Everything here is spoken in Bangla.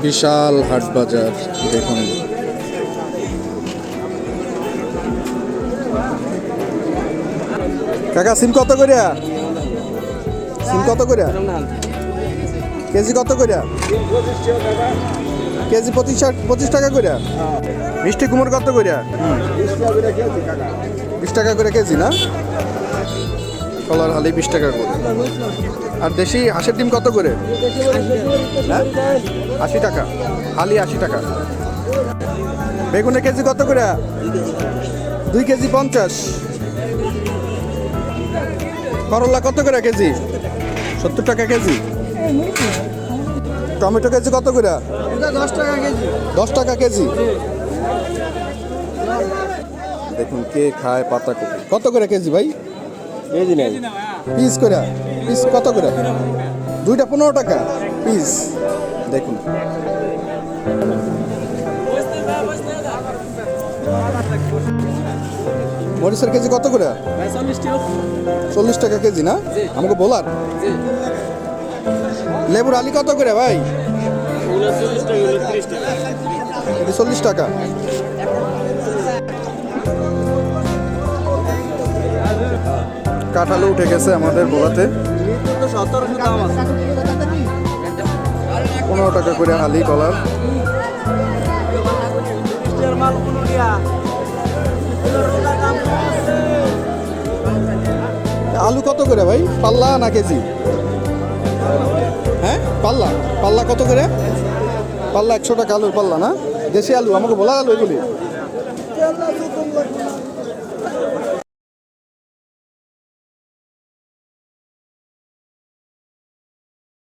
বিশাল হাট বাজার দেখুন। কাকা সিম কত করিয়া সিম কত করিয়া কেজি কত করিয়া কেজি পঁচিশ পঁচিশ টাকা করিয়া মিষ্টি কুমড় কত করিয়া বিশ টাকা করে কেজি না? কলার হালি বিশ টাকা করে। আর দেশি হাঁসের ডিম কত করে? হ্যাঁ? আশি টাকা। হালি আশি টাকা। বেগুনের কেজি কত করে? দুই কেজি পঞ্চাশ। করলা কত করে কেজি? সত্তর টাকা কেজি। টমেটো কেজি কত করে? দশ টাকা কেজি। দশ টাকা কেজি দেখুন কে খায় পাতাকপি কত করে কেজি ভাই? কেজি নেই। পিস করে, পিস কত করে? দুইটা পনেরো টাকা, পিস। দেখুন। মরিচের কেজি কত করে? চল্লিশ টাকা কেজি না? আমাকে বলার? লেবুর আলি কত করে ভাই? চল্লিশ টাকা। কাঁঠালও উঠে গেছে আমাদের বোলাতে পনেরো টাকা করে হালি কলার। আলু কত করে ভাই? পাল্লা না কেজি? হ্যাঁ? পাল্লা। পাল্লা কত করে? পাল্লা একশো টাকা আলুর পাল্লা না? দেশি আলু, আমাকে বলা আলু এগুলি।